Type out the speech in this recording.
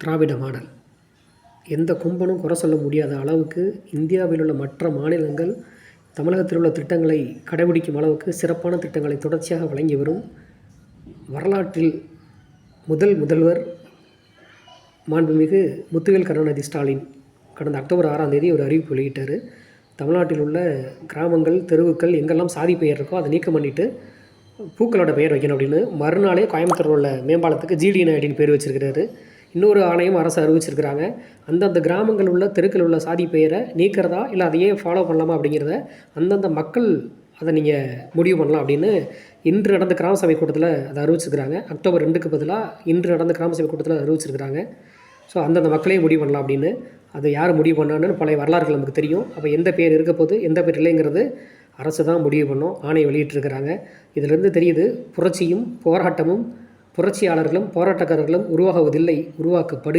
திராவிட model. எந்த கும்பனும் குறை சொல்ல முடியாத அளவுக்கு இந்தியாவில் உள்ள மற்ற மாநிலங்கள் தமிழகத்தில் உள்ள திட்டங்களை கடைபிடிக்கும் அளவுக்கு சிறப்பான திட்டங்களை தொடர்ச்சியாக வழங்கி வரும் வரலாற்றில் முதல் முதல்வர் மாண்புமிகு முத்துவேல் கருணாநிதி ஸ்டாலின் கடந்த அக்டோபர் ஆறாம் தேதி ஒரு அறிவிப்பு வெளியிட்டார். தமிழ்நாட்டில் உள்ள கிராமங்கள் தெருவுக்கள் எங்கெல்லாம் சாதி பெயர் இருக்கோ அதை நீக்கம் பண்ணிவிட்டு பூக்களோட பெயர் வைக்கணும் அப்படின்னு மறுநாளே கோயம்புத்தூர் உள்ள மேம்பாலத்துக்கு ஜிடி நாயுடின்னு பேர் வச்சுருக்கிறாரு. இன்னொரு ஆணையம் அரசு அறிவிச்சிருக்கிறாங்க. அந்தந்த கிராமங்கள் உள்ள தெருக்கள் உள்ள சாதி பெயரை நீக்கிறதா? இல்லை அதையே ஃபாலோ பண்ணலாமா அப்படிங்கிறத அந்தந்த மக்கள் அதை நீங்கள் முடிவு பண்ணலாம் அப்படின்னு இன்று நடந்த கிராம சபை கூட்டத்தில் அதை அறிவிச்சிருக்கிறாங்க. அக்டோபர் ரெண்டுக்கு பதிலாக இன்று நடந்த கிராம சபை கூட்டத்தில் அறிவிச்சிருக்கிறாங்க. ஸோ அந்தந்த மக்களே முடிவு பண்ணலாம் அப்படின்னு. அதை யார் முடிவு பண்ணான்னு பழைய வரலாறுகள் நமக்கு தெரியும். அப்போ எந்த பேர் இருக்க போது எந்த பேர் இல்லைங்கிறது அரசு தான் முடிவு பண்ணும் ஆணை வெளியிட்டிருக்கிறாங்க. இதிலிருந்து தெரியுது புரட்சியும் போராட்டமும் புரட்சியாளர்களும் போராட்டக்காரர்களும் உருவாகுவதில்லை உருவாக்கப்படு